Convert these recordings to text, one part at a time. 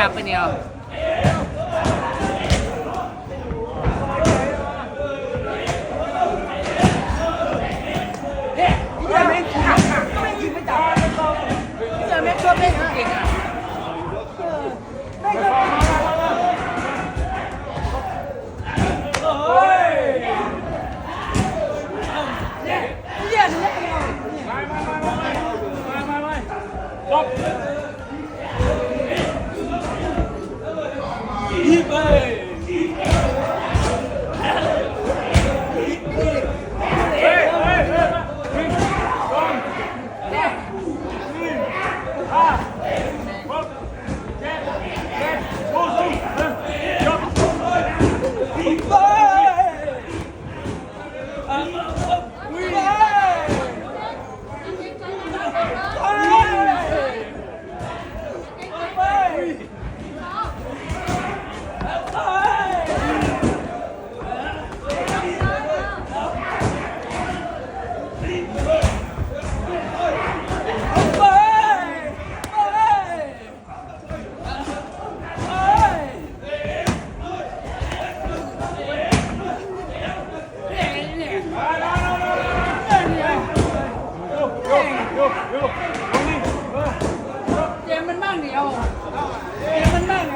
จับไปเดียว เจ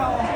Yeah.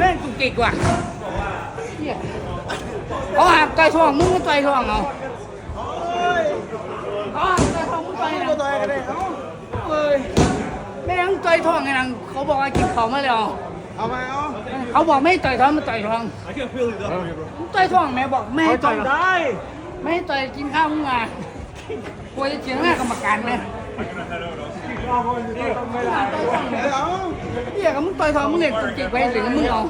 แม่งกุกกิกว่ะเฮียเขาหักไก่ทองมึงก็ต่อยทองเอาเขาหักไก่ทองมึงต่อยนะตัวอะไรกันเนี่ยเอ้ยแม่งต่อยทองไงนังเขาบอกว่ากินเขามาแล้วเอามาเอาเขาบอกไม่ต่อยทองมาต่อยทองต่อยทองแม่บอกไม่ให้ต่อยได้ ไม่ให้ต่อยกินข้าวมึงอะกลัวจะเจียงหน้ากรรมการไหม เอาเฮียกับมึงต่อยทองมึงเนี่ยกุกกิกไปถึงมึงเอา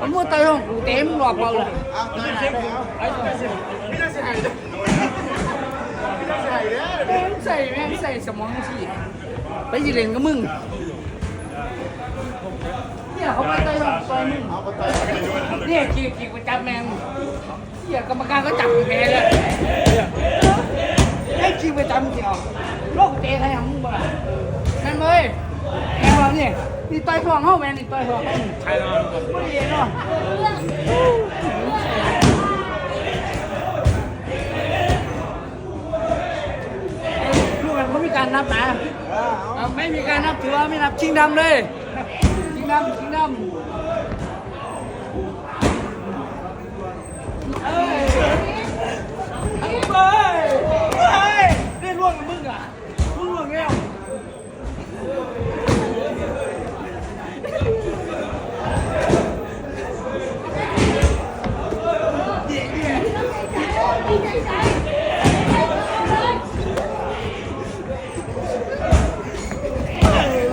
มึงต่อยทองกูเต็มรอบเลยเอาไหนไหนเอาเลยใส่แม่งใส่สมองสิไปสิเล่นกับมึงเนี่ยเขาไปต่อยทองต่อยมึงเนี่ยขี่ขี่ไปจับแมงเฮียกรรมการก็จับแพ้เลยให้ขี่ไปจับมึงเดียว โลกเตะใครของมึงบ่ล่ะนั่นเว้ยแม่บอกเนี่ยนี่ต่อยทองเข้าแม่นี่ต่อยทองเข้าใช่เนาะไม่ดีเนาะลูกกันเขามีการนับนะเอาไม่มีการนับถือว่าไม่นับชิงดำเลย ชิงดำชิงดำ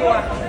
เ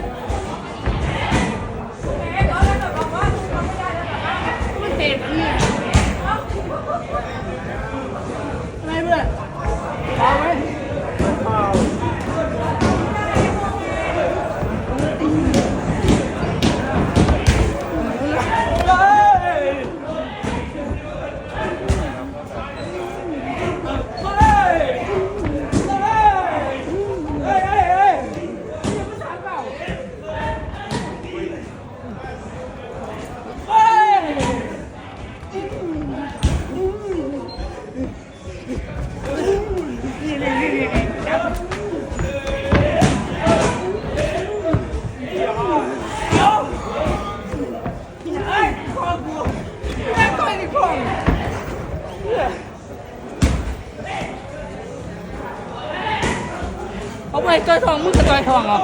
ไอ้ต่อยทองมึงก็ต่อยทองเหรอ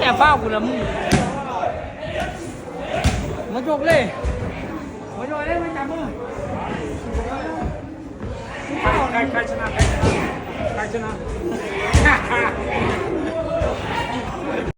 แอบเฝ้ากูแล้วมึงมาจบเลยมาจบเลยมาจับมือใครใครชนะใครชนะใครชนะ